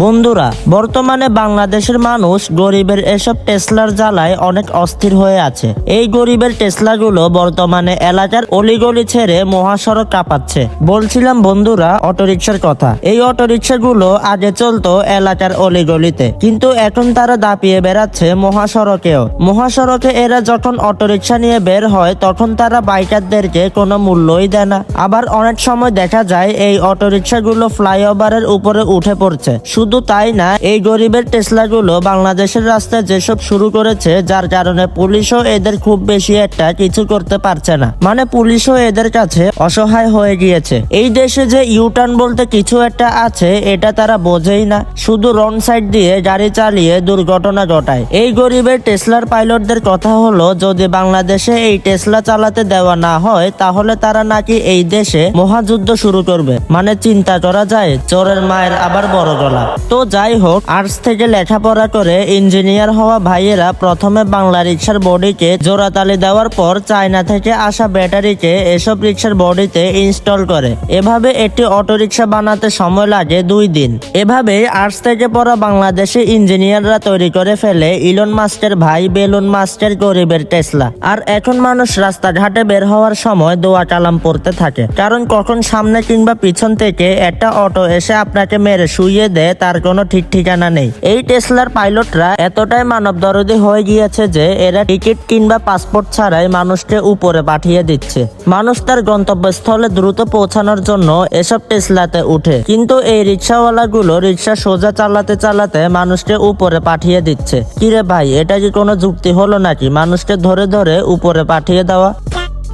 বন্ধুরা, বর্তমানে বাংলাদেশের মানুষ গরিবের এসব টেসলার জ্বালায় অনেক অস্থির হয়ে আছে। এই গরিবের টেসলাগুলো বর্তমানে এলাকার অলিগলি ছেড়ে মহাসড়ক কাঁপাচ্ছে। বলছিলাম বন্ধুরা, অটোরিকশার কথা। এই অটোরিকশাগুলো আগে চলতো এলাকার অলিগলিতে, কিন্তু এখন তারা দাপিয়ে বেড়াচ্ছে মহাসড়কেও। মহাসড়কে এরা যখন অটোরিকশা নিয়ে বের হয়, তখন তারা বাইকারদেরকে কোনো মূল্যই দেয় না। আবার অনেক সময় দেখা যায়, এই অটোরিকশাগুলো ফ্লাইওভারের উপরে উঠে পড়ছে। শুধু তাই না, এই গরিবের টেসলাগুলো বাংলাদেশের রাস্তায় যেসব শুরু করেছে, যার কারণে পুলিশও এদের খুব বেশি একটা কিছু করতে পারছে না। মানে পুলিশও এদের কাছে অসহায় হয়ে গিয়েছে। এই দেশে যে ইউটার্ন বলতে কিছু একটা আছে, এটা তারা বোঝেই না। শুধু রং সাইড দিয়ে গাড়ি চালিয়ে দুর্ঘটনা ঘটায়। এই গরিবের টেসলার পাইলটদের কথা হলো, যদি বাংলাদেশে এই টেসলা চালাতে দেওয়া না হয়, তাহলে তারা নাকি এই দেশে মহাযুদ্ধ শুরু করবে। মানে চিন্তা করা যায়, চোরের মায়ের আবার বড় গলা। তো যাই হোক, আর্টস থেকে লেখাপড়া করে ইঞ্জিনিয়ার হওয়া ভাইয়েরা প্রথমে বাংলা রিক্সার বডিকে জোড়াতালি দেওয়ার পর চায়না থেকে আসা ব্যাটারিকে এসব রিক্সার বডিতে ইনস্টল করে। এভাবে একটি অটোরিকশা বানাতে সময় লাগে দুই দিন। এভাবে আর্টস থেকে পড়া বাংলাদেশে ইঞ্জিনিয়াররা তৈরি করে ফেলে ইলন মাস্কের ভাই বেলুন মাস্কের গরিবের টেসলা। আর এখন মানুষ রাস্তাঘাটে বের হওয়ার সময় দোয়া কালাম পড়তে থাকে। কারণ কখন সামনে কিংবা পিছন থেকে একটা অটো এসে আপনাকে মেরে শুইয়ে দেয় তার কোনো ঠিক ঠিকানা নেই। এই টেসলার পাইলটরা এতটাই মানব দরদি হয়ে গিয়েছে যে এরা টিকিট কিংবা পাসপোর্ট ছাড়াই মানুষকে উপরে পাঠিয়ে দিচ্ছে। মানুষ তার গন্তব্যস্থলে দ্রুত পৌঁছানোর জন্য এসব টেসলাতে উঠে। কিন্তু এই রিক্সাওয়ালাগুলো রিক্সা সোজা চালাতে চালাতে মানুষকে উপরে পাঠিয়ে দিচ্ছে। কিরে ভাই, এটা কি কোনো যুক্তি হলো নাকি? মানুষকে ধরে ধরে উপরে পাঠিয়ে দেওয়া?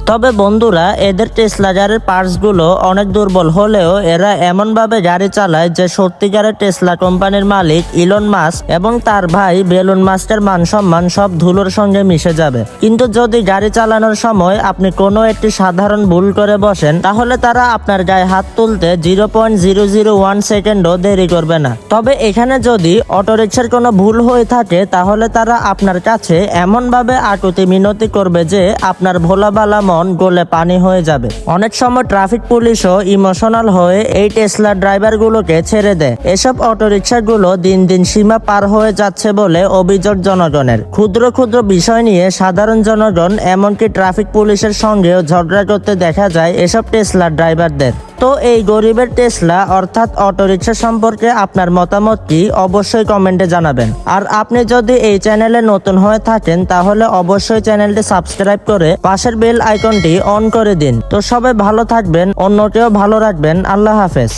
তবে বন্ধুরা, এদের টেসলা গাড়ির পার্টসগুলো অনেক দুর্বল হলেও এরা এমন ভাবে গাড়ি চালায় যে সত্যিকারের টেসলা কোম্পানির মালিক ইলন মাস এবং তার ভাই বেলুন মাস্কের মান সম্মান সব ধুলোর সঙ্গে মিশে যাবে। কিন্তু যদি গাড়ি চালানোর সময় আপনি কোনো একটি সাধারণ ভুল করে বসেন, তাহলে তারা আপনার গায়ে হাত তুলতে zero point zero zero one সেকেন্ডও দেরি করবে না। তবে এখানে যদি অটোরিকশার কোনো ভুল হয়ে থাকে, তাহলে তারা আপনার কাছে এমনভাবে আকুতি মিনতি করবে যে আপনার ভোলাবালা মন গলে পানি হয়ে যাবে। অনেক সময় ট্রাফিক পুলিশও ইমোশনাল হয়ে এই টেসলা ড্রাইভারগুলোকে ছেড়ে দেয়। এসব অটোরিকশাগুলো দিন দিন সীমা পার হয়ে যাচ্ছে বলে অভিযোগ জনগণের। ক্ষুদ্র ক্ষুদ্র বিষয় নিয়ে সাধারণ জনগণ, এমনকি ট্রাফিক পুলিশের সঙ্গেও ঝগড়া করতে দেখা যায় এসব টেসলার ড্রাইভারদের। তো এই গরিবের টেসলা অর্থাৎ অটোরিকশা সম্পর্কে আপনার মতামত কি, অবশ্যই কমেন্টে জানাবেন। আর আপনি যদি এই চ্যানেলে নতুন হয়ে থাকেন, তাহলে অবশ্যই চ্যানেলটি সাবস্ক্রাইব করে পাশের বেল আইকনটি অন করে দিন। তো সবাই ভালো থাকবেন, অন্যকেও ভালো রাখবেন। আল্লাহ হাফেজ।